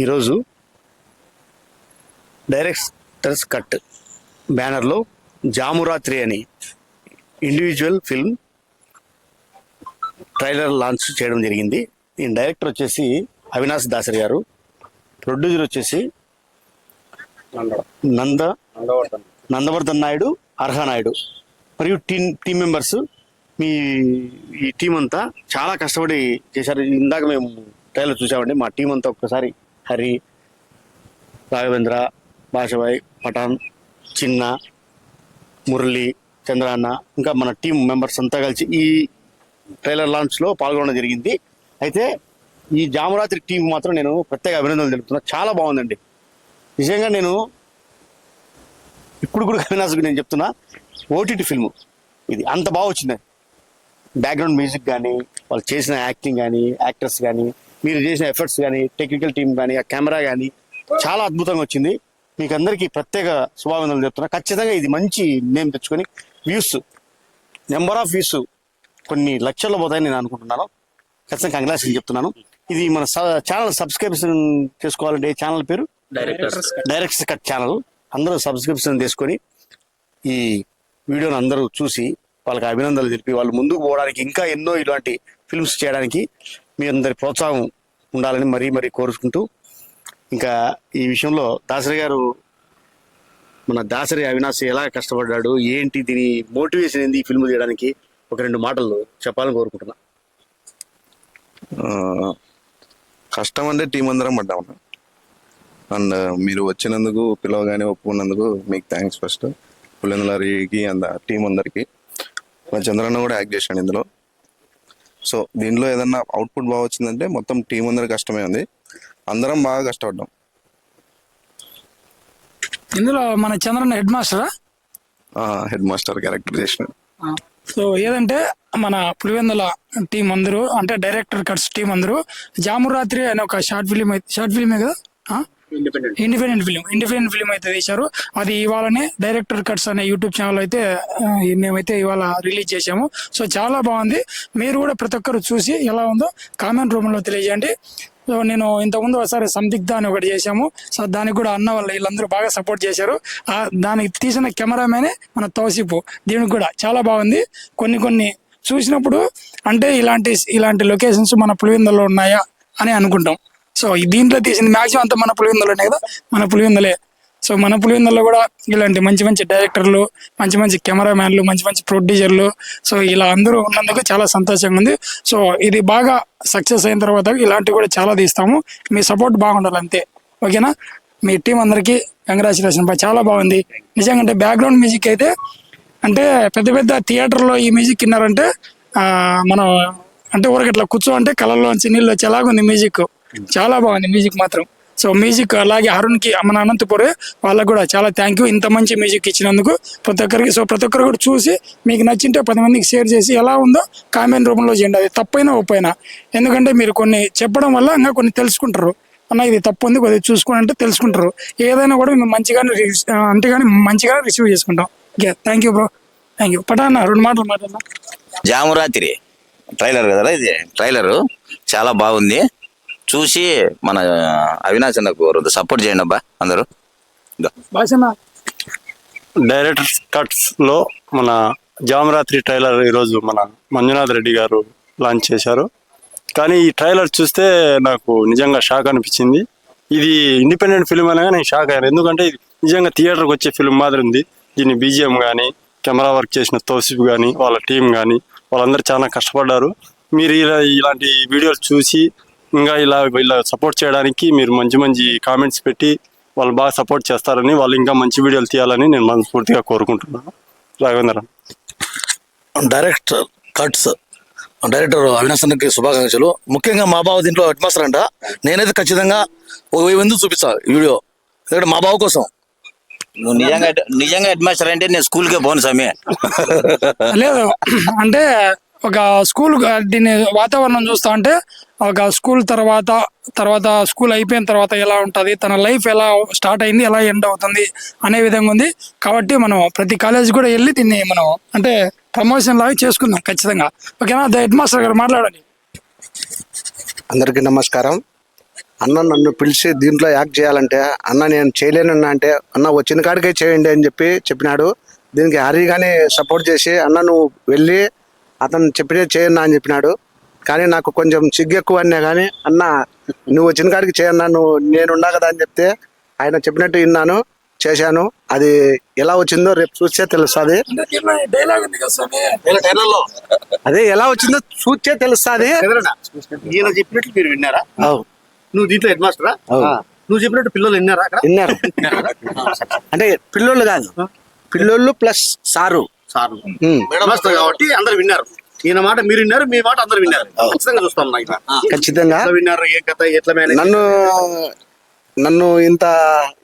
ఈరోజు directors cut బ్యానర్లో జామురాత్రి అని ఇండివిజువల్ ఫిల్మ్ ట్రైలర్ లాంచ్ చేయడం జరిగింది. ఈ డైరెక్టర్ వచ్చేసి అవినాష్ దాసరి గారు. ప్రొడ్యూసర్ వచ్చేసి నంద నందవర్ధన్ నాయుడు అర్హ నాయుడు. మరియు టీమ్ టీం మెంబర్స్ మీ ఈ టీం అంతా చాలా కష్టపడి చేశారు. ఇందాక మేము ట్రైలర్ చూసామండి మా టీం అంతా ఒక్కసారి హరి రాఘవేంద్ర భాషభాయ్ పఠాన్ చిన్న మురళి చంద్రాన్న ఇంకా మన టీం మెంబర్స్ అంతా కలిసి ఈ ట్రైలర్ లాంచ్లో పాల్గొనడం జరిగింది. అయితే ఈ జామరాత్రి టీం మాత్రం నేను ప్రత్యేక అభినందనలు తెలుపుతున్నా. చాలా బాగుందండి. నిజంగా నేను ఇప్పుడు కూడా అవినాష్కి నేను చెప్తున్నా ఓటీటీ ఫిల్మ్ ఇది అంత బాగా వచ్చింది. బ్యాక్గ్రౌండ్ మ్యూజిక్ కానీ వాళ్ళు చేసిన యాక్టింగ్ కానీ యాక్టర్స్ కానీ మీరు చేసిన ఎఫర్ట్స్ కానీ టెక్నికల్ టీం కానీ ఆ కెమెరా కానీ చాలా అద్భుతంగా వచ్చింది. మీకు అందరికీ ప్రత్యేక శుభావందనలు చెప్తున్నా. ఖచ్చితంగా ఇది మంచి నేమ్ తెచ్చుకొని వ్యూస్ నెంబర్ ఆఫ్ వ్యూస్ కొన్ని లక్షల్లో పోతాయని నేను అనుకుంటున్నాను. ఖచ్చితంగా కంగ్రాచులేషన్ చెప్తున్నాను. ఇది మన ఛానల్ సబ్స్క్రిప్షన్ చేసుకోవాలంటే ఛానల్ పేరు? డైరెక్ట్స్ కట్ ఛానల్ అందరూ సబ్స్క్రిప్షన్ తీసుకొని ఈ వీడియోని అందరూ చూసి వాళ్ళకి అభినందనలు తెలిపి వాళ్ళు ముందుకు పోవడానికి ఇంకా ఎన్నో ఇలాంటి ఫిల్మ్స్ చేయడానికి మీ అందరి ప్రోత్సాహం ఉండాలని మరీ మరీ కోరుకుంటూ ఇంకా ఈ విషయంలో దాసరి గారు మన దాసరి అవినాష్ ఎలా కష్టపడ్డాడు ఏంటి దీని మోటివేషన్ ఏంది ఈ ఫిల్మ్ చేయడానికి ఒక రెండు మాటలు చెప్పాలని కోరుకుంటున్నా. కష్టం అంటే టీం అందరం పడ్డాం. అండ్ మీరు వచ్చినందుకు పిలవగానే ఒప్పుకున్నందుకు మీకు థ్యాంక్స్ ఫస్ట్ పులిందలరికి అండ్ టీం అందరికి. చంద్రన్న కూడా యాక్ట్ చేశాడు ఇందులో. సో దీనిలో ఏదన్నా అవుట్పుట్ బాగా వచ్చిందంటే మొత్తం టీం అందరి కష్టమే ఉంది. అందరం బాగా కష్టపడ్డాం. ఇందులో మన చంద్రన్న హెడ్ మాస్టరా హెడ్ మాస్టర్ క్యారెక్టర్ చేసినాడు సో ఏదంటే మన పులివెందుల టీం అందరూ అంటే డైరెక్టర్ కట్స్ టీం అందరూ జామురాత్రి అనే ఒక షార్ట్ ఫిలిం షార్ట్ ఫిలిమే కదా? ఇండిపెండెంట్ ఫిలిం ఇండిపెండెంట్ ఫిలిం అయితే తీశారు. అది ఇవాళనే డైరెక్టర్ కట్స్ అనే యూట్యూబ్ ఛానల్ అయితే మేమైతే ఇవాళ రిలీజ్ చేశాము. సో చాలా బాగుంది. మీరు కూడా ప్రతి ఒక్కరు చూసి ఎలా ఉందో కామెంట్ రూపంలో తెలియజేయండి. సో నేను ఇంతకుముందు ఒకసారి సందిగ్ధ అని ఒకటి చేశాము. సో దానికి కూడా అన్న వాళ్ళు వీళ్ళందరూ బాగా సపోర్ట్ చేశారు. ఆ దానికి తీసిన కెమెరామెనే మన తోసిపు. దీనికి కూడా చాలా బాగుంది. కొన్ని కొన్ని చూసినప్పుడు అంటే ఇలాంటి ఇలాంటి లొకేషన్స్ మన పులివెందులో ఉన్నాయా అని అనుకుంటాం. సో ఈ దీంట్లో తీసింది మాక్సిమం అంతా మన పులివెందులోనే కదా? మన పులివెందులే. సో మన పులివెందులో కూడా ఇలాంటి మంచి మంచి డైరెక్టర్లు మంచి మంచి కెమెరామ్యాన్లు మంచి మంచి ప్రొడ్యూసర్లు సో ఇలా అందరూ ఉన్నందుకు చాలా సంతోషంగా ఉంది. సో ఇది బాగా సక్సెస్ అయిన తర్వాత ఇలాంటివి కూడా చాలా తీస్తాము. మీ సపోర్ట్ బాగుండాలి అంతే. ఓకేనా? మీ టీం అందరికీ కంగ్రాచులేషన్ చాలా బాగుంది. నిజంగా అంటే బ్యాక్గ్రౌండ్ మ్యూజిక్ అయితే అంటే పెద్ద పెద్ద థియేటర్లో ఈ మ్యూజిక్ విన్నారంటే మనం అంటే ఊరికి ఇట్లా కూర్చో అంటే కళ్ళల్లోంచి నీళ్ళు వచ్చేలాగా ఉంది మ్యూజిక్ చాలా బాగుంది మ్యూజిక్ మాత్రం. సో మ్యూజిక్ అలాగే అరుణ్కి మన అనంతపుర్ వాళ్ళకు కూడా చాలా థ్యాంక్ యూ ఇంత మంచి మ్యూజిక్ ఇచ్చినందుకు ప్రతి ఒక్కరికి సో ప్రతి ఒక్కరు కూడా చూసి మీకు నచ్చింటే పది మందికి షేర్ చేసి ఎలా ఉందో కామెంట్ రూపంలో చేయండి. అది తప్పైనా ఒప్పైనా. ఎందుకంటే మీరు కొన్ని చెప్పడం వల్ల ఇంకా కొన్ని తెలుసుకుంటారు. అన్న ఇది తప్పు ఉంది కొద్దిగా చూసుకోండి అంటే తెలుసుకుంటారు. ఏదైనా కూడా మేము మంచిగానే అంటే కానీ మంచిగా రిసీవ్ చేసుకుంటాం. Okay thank you bro thank you పటాన్న రెండు మాటలు మాట్లాడనా జామురాత్రి. ట్రైలర్ కదా ఇది? ట్రైలర్ చాలా బాగుంది. చూసి మన అవినాష్ అన్నకు సపోర్ట్ చేయండి అబ్బా అందరూ. డైరెక్టర్ కట్స్లో మన జామరాత్రి ట్రైలర్ ఈరోజు మన మంజునాథ్ రెడ్డి గారు లాంచ్ చేశారు. కానీ ఈ ట్రైలర్ చూస్తే నాకు నిజంగా షాక్ అనిపించింది. ఇది ఇండిపెండెంట్ ఫిల్మ్ అనగా నేను షాక్ అయ్యాను. ఎందుకంటే ఇది నిజంగా థియేటర్కి వచ్చే ఫిల్మ్ మాదిరి ఉంది. దీని బీజిఎం కానీ కెమెరా వర్క్ చేసిన తోసిఫ్ కానీ వాళ్ళ టీం కానీ వాళ్ళందరూ చాలా కష్టపడ్డారు. మీరు ఇలా ఇలాంటి వీడియోలు చూసి ఇంకా ఇలా ఇలా సపోర్ట్ చేయడానికి మీరు మంచి మంచి కామెంట్స్ పెట్టి వాళ్ళు బాగా సపోర్ట్ చేస్తారని వాళ్ళు ఇంకా మంచి వీడియోలు తీయాలని నేను మనస్ఫూర్తిగా కోరుకుంటున్నాను. Raghavendra. Director cuts director Avinash అన్నకి శుభాకాంక్షలు. ముఖ్యంగా మా బావ దీంట్లో హెడ్ మాస్టర్ అంట. నేనైతే ఖచ్చితంగా ఓ వెయ్యి మంది చూపిస్తా ఈ వీడియో ఎందుకంటే మా బావ కోసం. నువ్వు నిజంగా నిజంగా హెడ్ మాస్టర్ అంటే నేను స్కూల్కే పోను సమయ లేదు అంటే ఒక స్కూల్ దీని వాతావరణం చూస్తా అంటే ఒక స్కూల్ తర్వాత తర్వాత స్కూల్ అయిపోయిన తర్వాత ఎలా ఉంటుంది తన లైఫ్ ఎలా స్టార్ట్ అయింది ఎలా ఎండ్ అవుతుంది అనే విధంగా ఉంది. కాబట్టి మనం ప్రతి కాలేజ్ కూడా వెళ్ళి దీన్ని మనం అంటే ప్రమోషన్ లాగా చేసుకుందాం ఖచ్చితంగా. ఓకేనా? ద హెడ్ మాస్టర్ గారు మాట్లాడండి. అందరికీ నమస్కారం. అన్న నన్ను పిలిచి దీంట్లో యాక్ట్ చేయాలంటే అన్న నేను చేయలేనన్నా అంటే అన్న వచ్చిన కాడికే చేయండి అని చెప్పి చెప్పినాడు. దీనికి హరి కానీ సపోర్ట్ చేసి అన్న నువ్వు వెళ్ళి అతను చెప్పినే చేయన్నా అని చెప్పినాడు. కానీ నాకు కొంచెం సిగ్గు ఎక్కువ అన్నా కానీ అన్న నువ్వు వచ్చిన కాడికి చేయన్నా నువ్వు నేను ఉన్నా కదా అని చెప్తే ఆయన చెప్పినట్టు విన్నాను చేశాను. అది ఎలా వచ్చిందో రేపు చూస్తే తెలుస్తుంది. అదే ఎలా వచ్చిందో చూస్తే తెలుస్తుంది. ఈయన చెప్పినట్లు మీరు విన్నారా? నువ్వు దీంట్లో హెడ్ మాస్టరా అవును. నువ్వు చెప్పినట్టు పిల్లలు విన్నారా అక్కడ? విన్నారు. అంటే పిల్లోళ్ళు కాదు. పిల్లోళ్ళు plus sir. Sir um. Master కాబట్టి అందరు విన్నారు. ఈయన మాట మీరు విన్నారు మీ మాట అందరు విన్నారు. ఖచ్చితంగా చూస్తాం ఖచ్చితంగా. విన్నారు ఏ కథ ఎట్లా నన్ను నన్ను ఇంత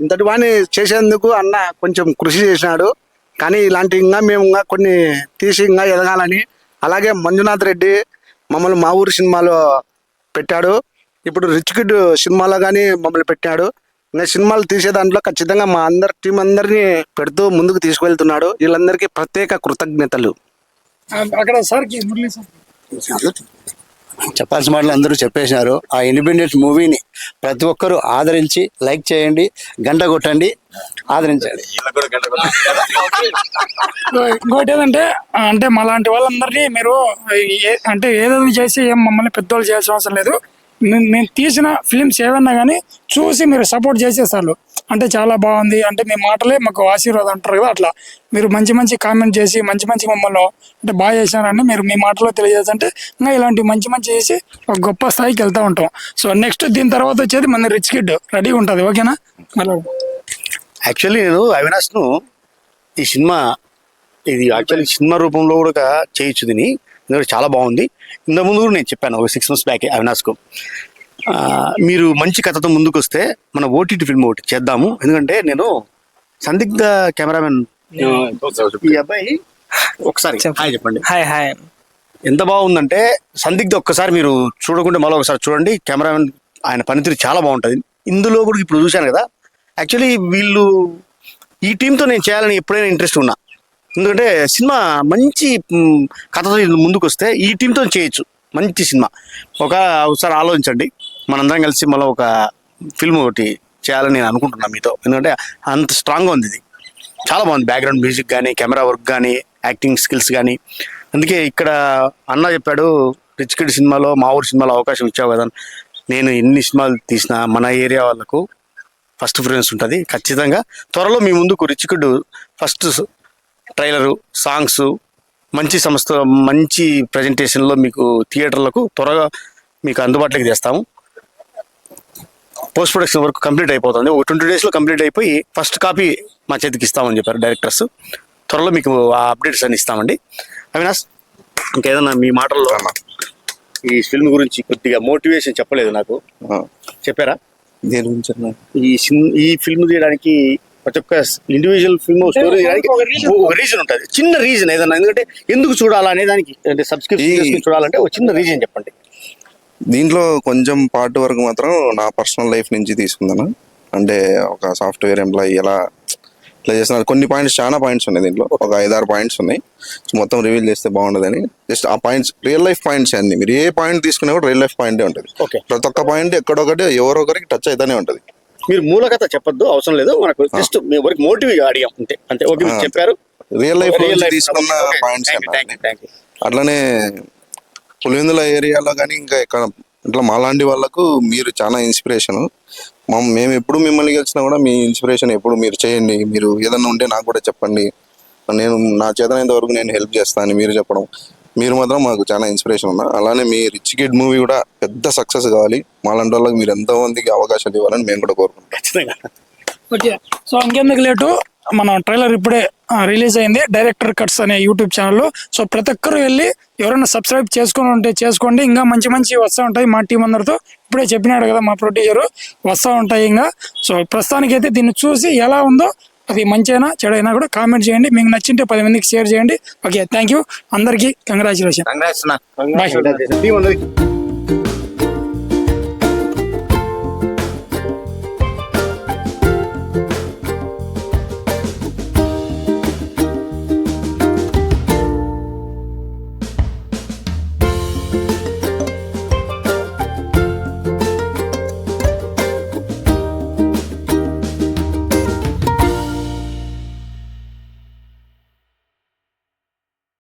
ఇంతటి వాణి చేసేందుకు అన్న కొంచెం కృషి చేసినాడు. కానీ ఇలాంటి ఇంకా మేము ఇంకా కొన్ని తీసి ఇంకా ఎదగాలని అలాగే మంజునాథ్ రెడ్డి మమ్మల్ని మా ఊరు సినిమాలో పెట్టాడు. ఇప్పుడు రిచ్ కిడ్ సినిమాలో కానీ మమ్మల్ని పెట్టాడు. ఇంకా సినిమాలు తీసే దాంట్లో ఖచ్చితంగా మా అందరి టీం అందరినీ పెడుతూ ముందుకు తీసుకువెళ్తున్నాడు. వీళ్ళందరికీ ప్రత్యేక కృతజ్ఞతలు. అక్కడ సార్కి మురళీ సార్. చెప్పాల్సిన మాటలు అందరూ చెప్పేసినారు ఆ ఇండిపెండెంట్ మూవీని ప్రతి ఒక్కరూ ఆదరించి లైక్ చేయండి గంట కొట్టండి ఆదరించండి. ఇంకోటి ఏంటంటే అంటే మాలాంటి వాళ్ళందరినీ మీరు ఏ- అంటే ఏదైనా చేసి ఏం మమ్మల్ని పెద్దోళ్ళు చేయాల్సిన అవసరం లేదు. మేము తీసిన ఫిలిమ్స్ ఏవన్నా కానీ చూసి మీరు సపోర్ట్ చేసేసారు అంటే చాలా బాగుంది. అంటే మీ మాటలే మాకు ఆశీర్వాదం అంటారు కదా అట్లా. మీరు మంచి మంచి కామెంట్ చేసి మంచి మంచి మమ్మల్ని అంటే బాగా చేసినారని మీరు మీ మాటలో తెలియజేస్తుంటే ఇంకా ఇలాంటి మంచి మంచి చేసి ఒక గొప్ప స్థాయికి వెళ్తూ ఉంటాం. సో నెక్స్ట్ దీని తర్వాత వచ్చేది మన రిచ్ కిడ్ రెడీగా ఉంటుంది. ఓకేనా మళ్ళీ యాక్చువల్లీ నేను అవినాష్ను ఈ సినిమా ఇది యాక్చువల్లీ సినిమా రూపంలో కూడా చేయొచ్చు దీన్ని. చాలా బాగుంది. ఇంత ముందు కూడా నేను చెప్పాను ఒక సిక్స్ మంత్స్ బ్యాక్ అవినాష్కు. మీరు మంచి కథతో ముందుకు వస్తే మన ఓటీటీ ఫిల్మ్ ఒకటి చేద్దాము. ఎందుకంటే నేను సందిగ్ధ కెమెరామెన్ ఈ అబ్బాయి ఒకసారి హాయ్ చెప్పండి. Hi hi. ఎంత బాగుందంటే సందిగ్ధ ఒక్కసారి మీరు చూడకుంటే మళ్ళీ ఒకసారి చూడండి. కెమెరామెన్ ఆయన పనితీరు చాలా బాగుంటుంది. ఇందులో కూడా ఇప్పుడు చూశాను కదా. యాక్చువల్లీ వీళ్ళు ఈ టీంతో నేను చేయాలని ఎప్పుడైనా ఇంట్రెస్ట్ ఉన్నా. ఎందుకంటే సినిమా మంచి కథతో ముందుకు వస్తే ఈ టీంతో చేయొచ్చు. మంచి సినిమా. ఒక ఒకసారి ఆలోచించండి. మనందరం కలిసి మళ్ళీ ఒక ఫిల్మ్ ఒకటి చేయాలని నేను అనుకుంటున్నాను మీతో. ఎందుకంటే అంత స్ట్రాంగ్గా ఉంది ఇది. చాలా బాగుంది. బ్యాక్గ్రౌండ్ మ్యూజిక్ కానీ కెమెరా వర్క్ కానీ యాక్టింగ్ స్కిల్స్ కానీ అందుకే ఇక్కడ అన్న చెప్పాడు రిచ్ కిడ్ సినిమాలో మా ఊరు సినిమాలో అవకాశం ఇచ్చావు కదా నేను ఎన్ని సినిమాలు తీసినా మన ఏరియా వాళ్ళకు ఫస్ట్ ప్రిఫరెన్స్ ఉంటుంది. ఖచ్చితంగా త్వరలో మీ ముందుకు rich kid first trailer songs మంచి సంస్థ మంచి ప్రజెంటేషన్లో మీకు థియేటర్లకు త్వరగా మీకు అందుబాటులోకి తెస్తాము. పోస్ట్ ప్రొడక్షన్ వర్క్ కంప్లీట్ అయిపోతుంది. ఒక ట్వంటీ డేస్లో కంప్లీట్ అయిపోయి ఫస్ట్ కాపీ మా చేతికి ఇస్తామని చెప్పారు డైరెక్టర్స్ త్వరలో మీకు ఆ అప్డేట్స్ అన్ని ఇస్తామండి. అవినాష్ ఇంకేదన్నా మీ మాటల్లో ఈ ఫిల్మ్ గురించి కొద్దిగా మోటివేషన్ చెప్పలేదు నాకు. చెప్పారా? దేని గురించి? ఈ ఈ ఫిల్మ్ తీయడానికి ప్రతి ఒక్క ఇండివిజువల్ ఫిల్మ్ స్టోరీ ఒక రీజన్ ఉంటుంది. చిన్న రీజన్ ఏదన్నా ఎందుకంటే ఎందుకు చూడాలా అనే దానికి అంటే సబ్స్క్రిప్షన్ చూడాలంటే ఒక చిన్న రీజన్ చెప్పండి. దీంట్లో కొంచెం పార్ట్ వరకు మాత్రం నా పర్సనల్ లైఫ్ నుంచి తీసుకుందాను? అంటే ఒక సాఫ్ట్వేర్ ఎంప్లాయీ ఎలా ఇట్లా చేస్తున్నారు? కొన్ని పాయింట్స్ చాలా పాయింట్స్ ఉన్నాయి దీంట్లో. ఒక ఐదారు పాయింట్స్ ఉన్నాయి. సో మొత్తం రివీల్ చేస్తే బాగుండదని. జస్ట్ ఆ పాయింట్స్ రియల్ లైఫ్ పాయింట్స్ అన్ని. మీరు ఏ పాయింట్ తీసుకున్నా కూడా రియల్ లైఫ్ పాయింటే ఉంటుంది. ఓకే ప్రతి ఒక్క పాయింట్ ఎక్కడొకటి ఎవరో ఒకరికి టచ్ అయితేనే ఉంటుంది. మీరు మూల కథ చెప్పొద్దు అవసరం లేదు. మనకు జస్ట్ మీ వరకు మోటివ్ అడిగాం అంతే. అంతే ఓకే మీరు. చెప్పారు. రియల్ లైఫ్ Real life తీసుకున్న పాయింట్స్. అట్లనే పులివెందుల ఏరియాలో కానీ ఇంకా ఇక్కడ ఇట్లా మాలాంటి వాళ్ళకు మీరు చాలా ఇన్స్పిరేషన్ మేము ఎప్పుడు మిమ్మల్ని గెలిచినా కూడా మీ ఇన్స్పిరేషన్ ఎప్పుడు మీరు చేయండి. మీరు ఏదన్నా ఉంటే నాకు కూడా చెప్పండి. నేను నా చేతనైనంత వరకు నేను హెల్ప్ చేస్తాను మీరు చెప్పడం. మీరు మాత్రం మాకు చాలా ఇన్స్పిరేషన్ ఉన్నా అలానే మీ రిచ్ కిడ్ మూవీ కూడా పెద్ద సక్సెస్ కావాలి. మాలాంటి వాళ్ళకి మీరు ఎంతో మందికి అవకాశాలు ఇవ్వాలని మేము కూడా కోరుకుంటాం ఖచ్చితంగా. ఓకే. సో ఇంకెందుకు లేటు? మన ట్రైలర్ ఇప్పుడే రిలీజ్ అయింది. డైరెక్టర్ కట్స్ అనే యూట్యూబ్ ఛానల్లో సో ప్రతి ఒక్కరు వెళ్ళి ఎవరైనా సబ్స్క్రైబ్ చేసుకుని ఉంటే చేసుకోండి. ఇంకా మంచి మంచి వస్తూ ఉంటాయి మా టీం అందరితో. ఇప్పుడే చెప్పినాడు కదా మా ప్రొడ్యూసర్ వస్తూ ఉంటాయి ఇంకా. సో ప్రస్తుతానికైతే దీన్ని చూసి ఎలా ఉందో అది మంచైనా చెడైనా కూడా కామెంట్ చేయండి. మీకు నచ్చింటే పది మందికి షేర్ చేయండి. ఓకే థ్యాంక్ యూ అందరికీ కంగ్రాచులేషన్ బాయ్